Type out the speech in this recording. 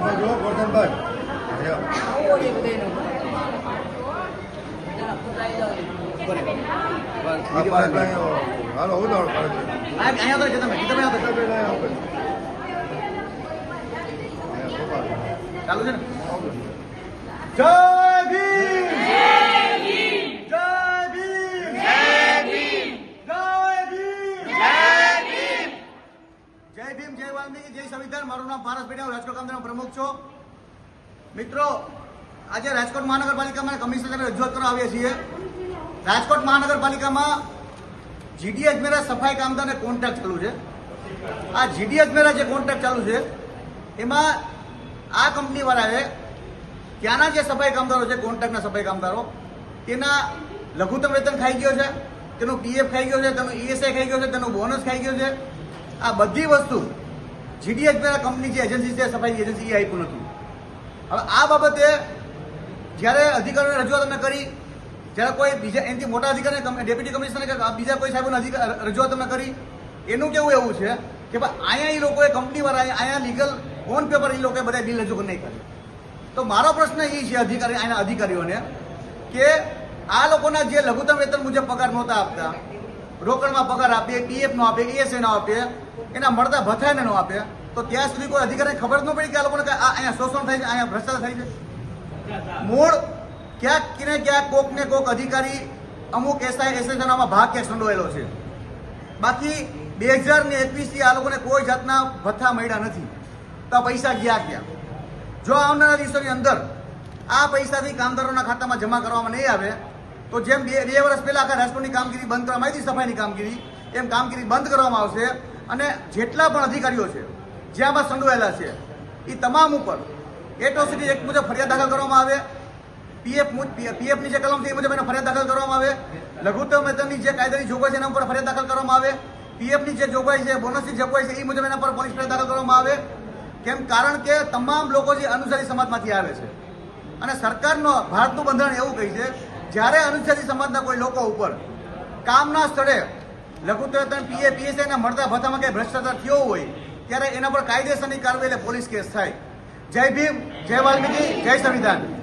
ગોઠણ જો ગોઠણ બસ હાલો હું દોડ પડે તમે ચાલુ છે ને. જય ભીમ જય વાલ્મીકી, જય સંવિધાન. મારું નામ પારસ પેઢા રાજકોટ કામદારનો પ્રમુખ છું. મિત્રો, આજે રાજકોટ મહાનગરપાલિકામાં કમિશનર રજૂઆત કરવા આવીએ છીએ. રાજકોટ મહાનગરપાલિકામાં જીડી અજમેરા સફાઈ કામદારને કોન્ટ્રાક્ટ ચાલુ છે. આ જીડી અજમેરા જે કોન્ટ્રાક્ટ ચાલુ છે, એમાં આ કંપનીવાળાએ ત્યાંના જે સફાઈ કામદારો છે કોન્ટ્રાક્ટના સફાઈ કામદારો, તેના લઘુત્તમ વેતન ખાઈ ગયો છે, તેનું પીએફ ખાઈ ગયો છે, તેનું ઈએસઆઈ ખાઈ ગયો છે, તેનું બોનસ ખાઈ ગયો છે. આ બધી વસ્તુ જીડીએચ કંપની જે એજન્સી છે સફાઈ એજન્સી એ આપ્યું નથી હવે આ બાબતે જ્યારે અધિકારીઓને રજૂઆત અમે કરી, જ્યારે કોઈ બીજા એનાથી મોટા અધિકારી ડેપ્યુટી કમિશનર કે બીજા કોઈ સાહેબોને અધિકાર રજૂઆત અમે કરી, એનું કેવું એવું છે કે ભાઈ અહીંયા એ લોકોએ કંપનીવાળા અહીંયા લીગલ ઓન પેપર એ લોકોએ બધા બિલ રજૂ નહીં કરી તો મારો પ્રશ્ન એ છે અધિકારી અહીંના અધિકારીઓને કે આ લોકોના જે લઘુત્તમ વેતન મુજબ પગાર નહોતા આપતા, રોકડમાં પગાર આપીએ પીએફ નો આપે ઈએસઆઈ નો આપે એના મળતા ભથ્થાને નો આપે. તો ત્યાં સુધી કોઈ અધિકારીને ખબર ન પડી કે આ લોકોને કે આ અહીંયા શોષણ થાય છે અહીંયા ભ્રષ્ટાચાર થાય છે. મૂળ ક્યાંક ને ક્યાંક કોક ને કોક અધિકારી અમુક એસઆઈ એસએસએનામાં ભાગ ક્યાંક સંડોયેલો છે. બાકી બે હજાર ને એકવીસથી આ લોકોને કોઈ જાતના ભથ્થા મળ્યા નથી. તો આ પૈસા ગયા ક્યાં? જો આવનારા દિવસોની અંદર આ પૈસાથી કામદારોના ખાતામાં જમા કરવામાં નહીં આવે, તો જેમ બે બે વર્ષ પહેલા આખા રાજકોટની કામગીરી બંધ કરવામાં આવી હતી, સફાઈની કામગીરી, એમ કામગીરી બંધ કરવામાં આવશે અને જેટલા પણ અધિકારીઓ છે જે આમાં સંડોવાયેલા છે એ તમામ ઉપર એટ્રોસિટી એક મુજબ ફરિયાદ દાખલ કરવામાં આવે. પીએફ પીએફની જે કલમ છે એ મુજબ એને ફરિયાદ દાખલ કરવામાં આવે. લઘુત્તમ વેતનની જે કાયદાની જોગવાઈ છે એના ઉપર ફરિયાદ દાખલ કરવામાં આવે. પીએફની જે જોગવાઈ છે બોનસની જોગવાઈ છે એ મુજબ એના પર પોલીસ ફરિયાદ દાખલ કરવામાં આવે. કેમ? કારણ કે તમામ લોકો જે અનુસારી સમાજમાંથી આવે છે. અને સરકારનો ભારતનું બંધારણ એવું કહે છે, જ્યારે અનુસારી સમાજના કોઈ લોકો ઉપર કામના સ્થળે લઘુત્તમ વેતન પીએ પીએસઆઈના મળતા ભથ્થામાં કંઈ ભ્રષ્ટાચાર થયો હોય, ત્યારે એના પર કાયદેસરની કાર્યવાહી પોલીસ કેસ થાય. જય ભીમ, જય વાલ્મીકી, જય સંવિધાન.